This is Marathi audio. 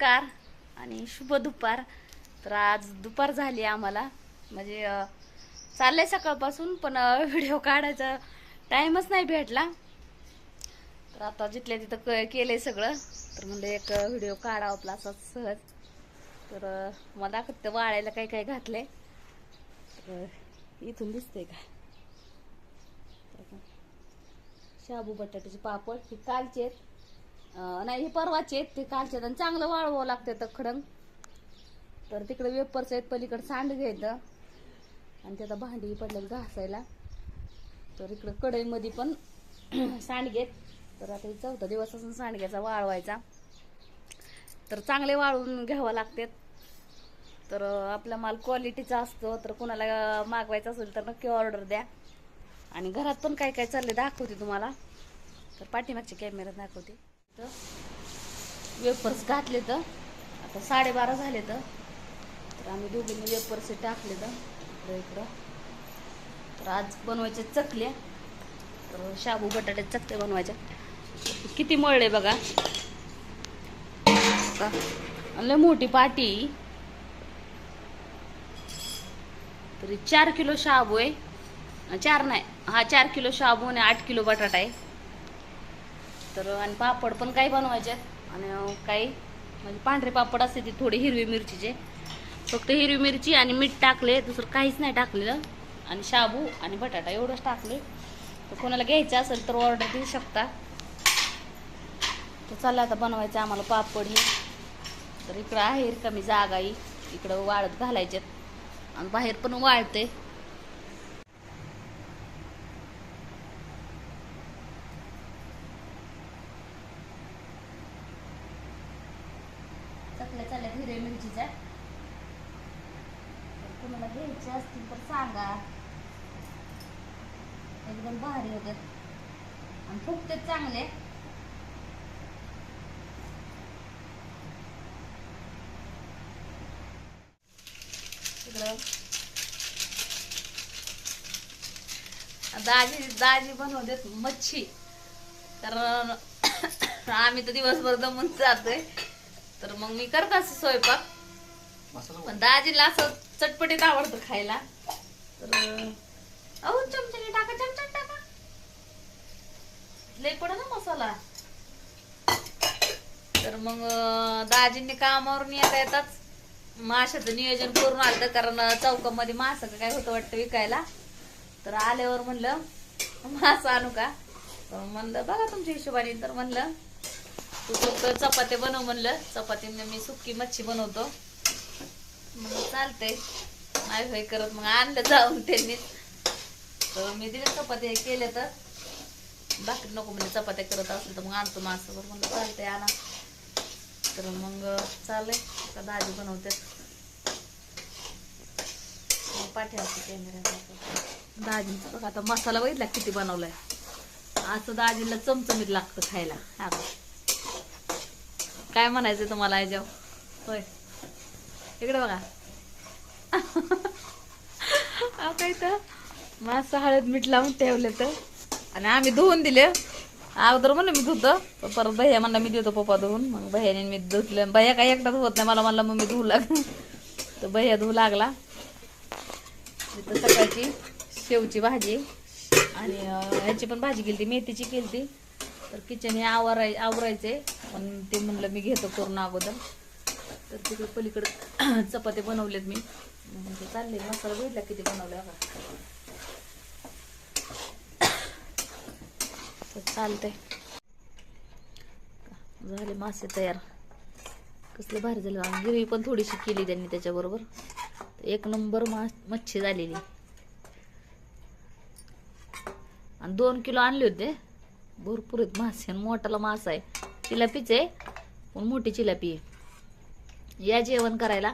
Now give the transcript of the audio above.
नमस्कार आणि शुभ दुपार. तर आज दुपार झाली आम्हाला. म्हणजे चाललंय सकाळपासून पण व्हिडिओ काढायचा टाईमच नाही भेटला. तर आता जिथल्या तिथं क- केलंय सगळं तर म्हणलं एक व्हिडिओ काढावा आपला असाच सहज. तर मला दाखवते वाळायला काय काय घातलंय. तर इथून दिसतंय का? का? शाबू बटाट्याचे पापड हे कालचे आहेत नाही हे परवाचे आहेत ते कालचे आहेत आणि चांगलं वाळवावं लागतं तर खडंग. तर तिकडे वेपर्स आहेत पलीकडे सांड घ्यायचं आणि त्याचा भांडी पडलं घासायला. तर इकडं कढईमध्ये पण सांडगे आहेत. तर आता चौथा दिवस असून सांडग्याचा वाळवायचा तर चांगले वाळवून घ्यावं लागतात. तर आपला माल क्वालिटीचा असतो. तर कोणाला मागवायचा असेल तर नक्की ऑर्डर द्या. आणि घरात पण काय काय चालले दाखवते तुम्हाला. तर पाठीमागच्या कॅमेऱ्यात दाखवते. तर वेपर्स घातले तर आता साडेबारा झाले तर. आम्ही दोघींनी वेपर्स टाकले तर इकडं तर आज बनवायचे चकल्या. तर शाबू बटाटे चकल्या बनवायच्या. किती मळले बघा. लय मोठी पाटी. तरी चार किलो शाबू आहे. चार नाही. हा चार किलो शाबू आणि आठ किलो बटाटा आहे. तर आणि पापड पण काही बनवायचे आहेत. आणि काही म्हणजे पांढरे पापड असते ती थोडे हिरवी मिरचीचे. फक्त हिरवी मिरची आणि मीठ टाकले दुसरं काहीच नाही टाकलेलं. आणि शाबू आणि बटाटा एवढंच टाकले. तर कोणाला घ्यायचं असेल तर ऑर्डर देऊ शकता. तर चला आता बनवायचं आम्हाला पापड हे. तर इकडं आहे कमी जागा ही. इकडं वाळत घालायच्यात आणि बाहेर पण वाळते चकल्या चालल्या हिरव्या कुणाला घ्यायचे असतील तर सांगा. एकदम भारी होतात आणि फुकते चांगले. दाजी दाजी बनवतात मच्छी. कारण आम्ही तर दिवसभर दमून जातोय. तर मग मी करत असते स्वयंपाक. पण दाजीला असं चटपटीत आवडतं खायला. तर अहो चमच्याने टाका चमचा टाका. लय पड ना मसाला. तर मग दाजींनी कामावरून येता येताच माशाचं नियोजन करून आलं कारण चौकामध्ये मास काय होतं वाटतं विकायला. तर आल्यावर म्हणलं मास आणू का? म्हणलं बघा तुमच्या हिशोबाने. तर म्हणलं तू फक्त चपात्या बनव म्हणलं. चपातीने मी सुकी मच्छी बनवतो. मग चालतंय. नाही होय करत मग आणलं जाऊन त्यांनी. तर मी दिले चपात्या केल्या तर. बाकी नको म्हणजे चपात्या करत असेल तर मग आणतो मासं म्हणलं चालतंय आणा. तर मग चालेल आता दाजी बनवतात पाठ्यावरती कॅमेरा दाजींचा बघा आता मसाला बघितला किती बनवलाय. असं दाजीला चमचमीत लागतं खायला. हा. काय म्हणायचं तुम्हाला याच्यावर होय. इकडे बघा. आता इथं मासं हळद मीठ लावून ठेवले तर. आणि आम्ही धुवून दिले. अगोदर म्हणलं मी धुतो परत भैया म्हणला मी देतो पप्पा धुवून. मग भैयाने मी धुतलं. भैया काही एकटाच धुवत नाही. मला म्हणलं मग मी धुवू लाग. तर भैया धुवू लागला. तर सकाळची शेवची भाजी आणि ह्याची पण भाजी केली मेथीची केली तर किचन हे आवराय आवरायचे पण ते म्हणलं मी घेतो करून अगोदर. तर तिकडे पलीकडे चपाती बनवलेत मी. म्हणजे चालले मसाला बघितला किती बनवला बघा तर चालतंय. झाले मासे तयार. कसले भारी झाले. आणि गिरवी पण थोडीशी केली त्यांनी त्याच्याबरोबर. एक नंबर मास मच्छी झालेली. आणि दोन किलो आणले होते. भरपूर आहेत मासे आणि मोठाला मासा आहे. चिलापीच आहे. पण मोठी चिलापी आहे. या जेवण करायला